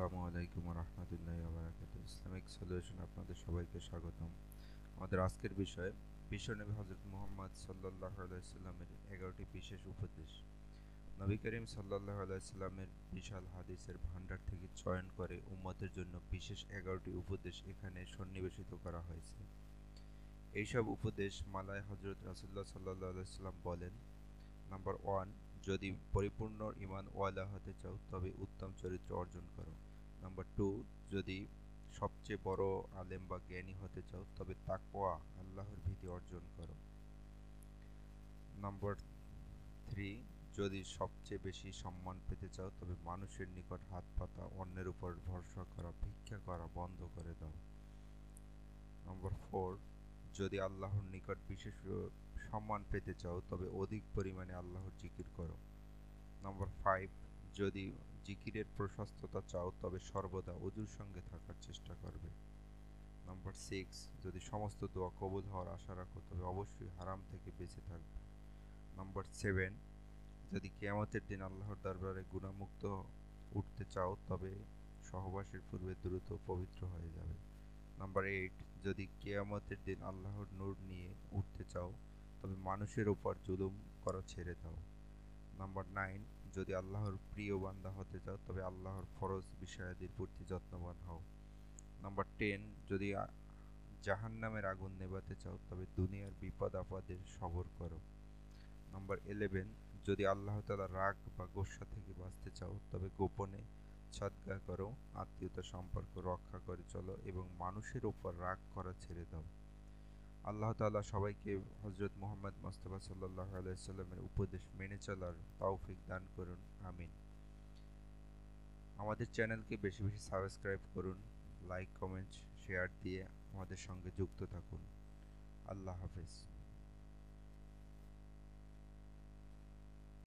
আসসালামু আলাইকুম রহমতুল্লাহ Islamic solution আপনাদের সবাইকে স্বাগতম। আমাদের আজকের বিষয় বিশ্বনবী হজরত মোহাম্মদ সাল্লাহ আলাইসাল্লামের এগারোটি বিশেষ উপদেশ। নবী করিম সাল্লাহ আলাইসাল্লামের বিশাল হাদিসের ভাণ্ডার থেকে চয়ন করে উম্মতের জন্য বিশেষ এগারোটি উপদেশ এখানে সন্নিবেশিত করা হয়েছে। এইসব উপদেশ মালায় হজরত রাসুল্লাহ সাল্লাহ আলাইসাল্লাম বলেন, নাম্বার ওয়ান যদি পরিপূর্ণ ইমান ওয়ালা হতে চাও, তবে উত্তম চরিত্র অর্জন করো। নাম্বার টু যদি সবচেয়ে বড় আলেম বা জ্ঞানী হতে চাও, তবে তাকোয়া আল্লাহর ভীতি অর্জন করো। নাম্বার থ্রি যদি সবচেয়ে বেশি সম্মান পেতে চাও, তবে মানুষের নিকট হাত পাতা অন্যের উপর ভরসা করা, ভিক্ষা করা বন্ধ করে দাও। নম্বর ফোর যদি আল্লাহর নিকট বিশেষ সম্মান পেতে চাও, তবে অধিক পরিমাণে আল্লাহর জিকির করো। নম্বর ফাইভ যদি জিকিরের প্রশস্ততা চাও, তবে সর্বদা অজুর সঙ্গে থাকার চেষ্টা করবে। নম্বর সিক্স যদি সমস্ত দোয়া কবুল হওয়ার আশা রাখো, তবে অবশ্যই হারাম থেকে বেঁচে থাকবে। নম্বর সেভেন যদি কেয়ামতের দিন আল্লাহর দরবারে গুণামুক্ত উঠতে চাও, তবে সহবাসের পূর্বে দ্রুত পবিত্র হয়ে যাবে। নাম্বার এইট যদি কেয়ামতের দিন আল্লাহর নূর নিয়ে উঠতে চাও, তবে মানুষের উপর জুলুম করা, ছেড়ে দাও। নাম্বার নাইন, যদি আল্লাহর প্রিয় বান্দা হতে চাও, তবে আল্লাহর ফরজ বিষয়াদির প্রতি যত্নবান হও। নাম্বার টেন, যদি জাহান নামের আগুন নেবাতে চাও, তবে দুনিয়ার বিপদ আপদের সবর করো। নাম্বার ইলেভেন, যদি আল্লাহ তালা রাগ বা গোসা থেকে বাঁচতে চাও, তবে গোপনে সদ্গা করো আত্মীয়তা সম্পর্ক রক্ষা করে চলো এবং মানুষের উপর রাগ করা ছেড়ে দাও। আল্লাহ তালা সবাইকে হজরত মোহাম্মদ মোস্তফা সাল্লাহ আলাইসাল্লামের উপদেশ মেনে চলার তৌফিক দান করুন, আমিন। আমাদের চ্যানেলকে বেশি বেশি সাবস্ক্রাইব করুন, লাইক, কমেন্ট, শেয়ার দিয়ে আমাদের সঙ্গে যুক্ত থাকুন। আল্লাহ হাফেজ।